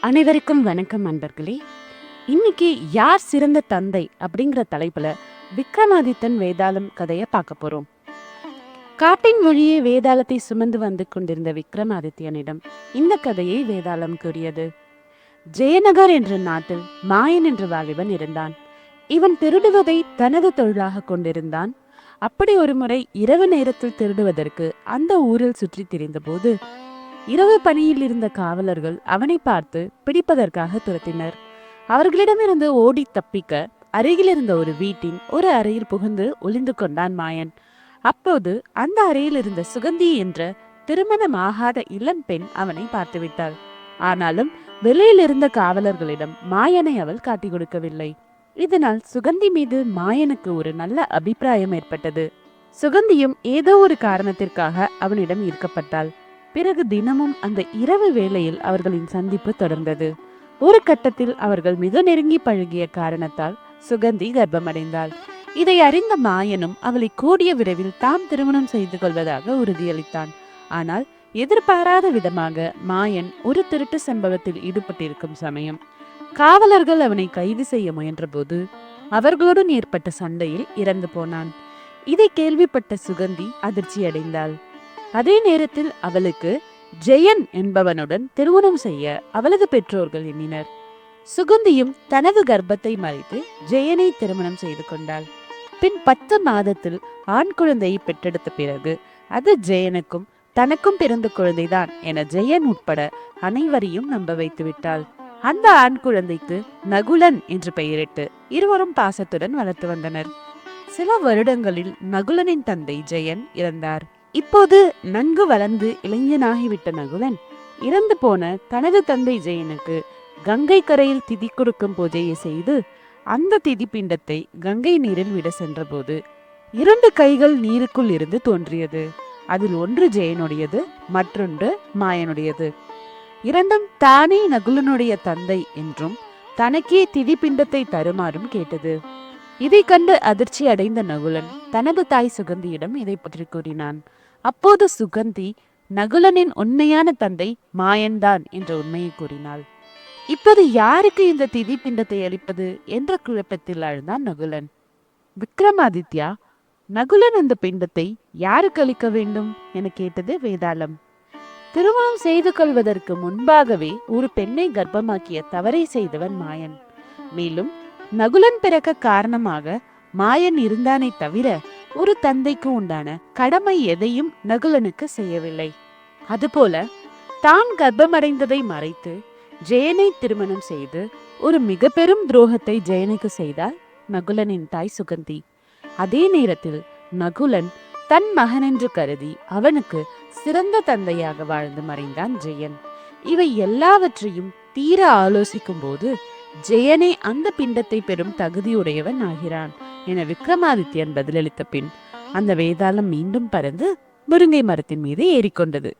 அனைவருக்கும் வணக்கம் நண்பர்களே இன்னைக்கு யார் சிறந்த தந்தை அப்படிங்கிற தலைப்புல விக்ரமாதித்தன் வேதாளம் கதையை பார்க்க போறோம். காட்டின் மொழியே வேதாளத்தை சுமந்து வந்து கொண்டிருந்த விக்ரமாதித்யனிடம் இந்த கதையை வேதாளம் கூறியது. ஜெயநகர் என்ற நாட்டில் மாயன் என்ற வாலிபன் இருந்தான். இவன் திருடுவதை தனது தொழிலாக கொண்டிருந்தான். அப்படி ஒரு முறை இரவு நேரத்தில் திருடுவதற்கு அந்த ஊரில் சுற்றி திரிந்தபோது இரவு பணியில் இருந்த காவலர்கள் அவனை பார்த்து பிடிப்பதற்காக துரத்தினர். அவர்களிடமிருந்து ஓடி தப்பிக்க அருகில் இருந்த ஒரு வீட்டின் ஒரு அறையில் புகுந்து ஒளிந்து கொண்டான் மாயன். அப்போது அந்த அறையில் இருந்த சுகந்தி என்ற திருமணமாகாத இளம் பெண் அவனை பார்த்துவிட்டாள். ஆனாலும் வெளியில் இருந்த காவலர்களிடம் மாயனை அவள் காட்டிக் கொடுக்கவில்லை. இதனால் சுகந்தி மீது மாயனுக்கு ஒரு நல்ல அபிப்பிராயம் ஏற்பட்டது. சுகந்தியும் ஏதோ ஒரு காரணத்திற்காக அவனிடம் ஈர்க்கப்பட்டாள். பிறகு தினமும் அந்த இரவு வேளையில் அவர்களின் சந்திப்பு தொடர்ந்தது. ஒரு கட்டத்தில் அவர்கள் மிக நெருங்கி பழகிய காரணத்தால் சுகந்தி கர்ப்பமடைந்தாள். இதை அறிந்த மாயனும் அவளை கூடிய விரைவில் தாம் திருமணம் செய்து கொள்வதாக உறுதியளித்தான். ஆனால் எதிர்பாராத விதமாக மாயன் ஒரு திருட்டு சம்பவத்தில் ஈடுபட்டிருக்கும் சமயம். காவலர்கள் அவனை கைது செய்ய முயன்றபோது அவர்களுடன் ஏற்பட்ட சண்டையில் இறந்து போனான். இதை கேள்விப்பட்ட சுகந்தி அதிர்ச்சி அடைந்தாள் அதே நேரத்தில் அவளுக்கு ஜெயன் என்பவனுடன் திருமணம் செய்ய அவளது பெற்றோர்கள் எண்ணினர். சுகந்தியும் தனது கர்ப்பத்தை மறைத்து ஜெயனை திருமணம் செய்து கொண்டாள். பின் பத்து மாதத்தில் ஆண் குழந்தையை பெற்றெடுத்த பிறகு அது ஜெயனுக்கும் தனக்கும் பிறந்த குழந்தைதான் என ஜெயன் உட்பட அனைவரையும் நம்ப வைத்து விட்டாள். அந்த ஆண் குழந்தைக்கு நகுலன் என்று பெயரிட்டு இருவரும் பாசத்துடன் வளர்த்து வந்தனர். சில வருடங்களில் நகுலனின் தந்தை ஜெயன் இறந்தார். இப்போது நன்கு வளர்ந்து இளைஞனாகிவிட்ட நகுலன் இறந்து போன தனது தந்தை ஜெயனுக்கு கங்கை கரையில் திதி கொடுக்கும் பூஜையை செய்து அந்த திதி பிண்டத்தை கங்கை நீரில் விட சென்றபோது இரண்டு கைகள் நீருக்குள் இருந்து தோன்றியது. அதில் ஒன்று ஜெயனுடையது மற்றொன்று மாயனுடையது. இரண்டும் தானே நகுலனுடைய தந்தை என்றும் தனக்கே திதி பிண்டத்தை தருமாறும் கேட்டது. இதை கண்டு அதிர்ச்சி அடைந்த நகுலன் தனது தாய் சுகந்தியிடம் இதை பற்றி கூறினான். அப்போது சுகந்தி நகுலனின் உண்மையான தந்தை மாயன்தான் என்ற உண்மையை கூறினாள். இப்போது யாருக்கு இந்த திதி பிண்டத்தை அளிப்பது என்ற குழப்பத்தில் அழுந்தான் நகுலன். விக்ரமாதித்யா நகுலன் அந்த பிண்டத்தை யாருக்கு அளிக்க வேண்டும்? என கேட்டது வேதாளம். திருமணம் செய்து கொள்வதற்கு முன்பாகவே ஒரு பெண்ணை கர்ப்பமாக்கிய தவறை செய்தவன் மாயன். மேலும் நகுலன் பிறக்க காரணமாக மாயன் இருந்தானே தவிர ஒரு தந்தைக்கு உண்டான கடமை எதையும் நகுலனுக்கு செய்யவில்லை. அதுபோல தான் கர்ப்பமடைந்ததை மறைத்து ஜெயனை திருமணம் செய்து ஒரு மிக பெரும் துரோகத்தை ஜெயனுக்கு செய்தார் நகுலனின் தாய் சுகந்தி. அதே நேரத்தில் நகுலன் தன் மகனென்று கருதி அவனுக்கு சிறந்த தந்தையாக வாழ்ந்து மறைந்தான் ஜெயன். இவை எல்லாவற்றையும் தீர ஆலோசிக்கும் போது ஜெயனே அந்த பிண்டத்தை பெறும் தகுதியுடையவன் ஆகிறான். என விக்ரமாதித்யன் பதிலளித்த பின் அந்த வேதாளம் மீண்டும் பறந்து முருங்கை மரத்தின் மீது ஏறிக்கொண்டது.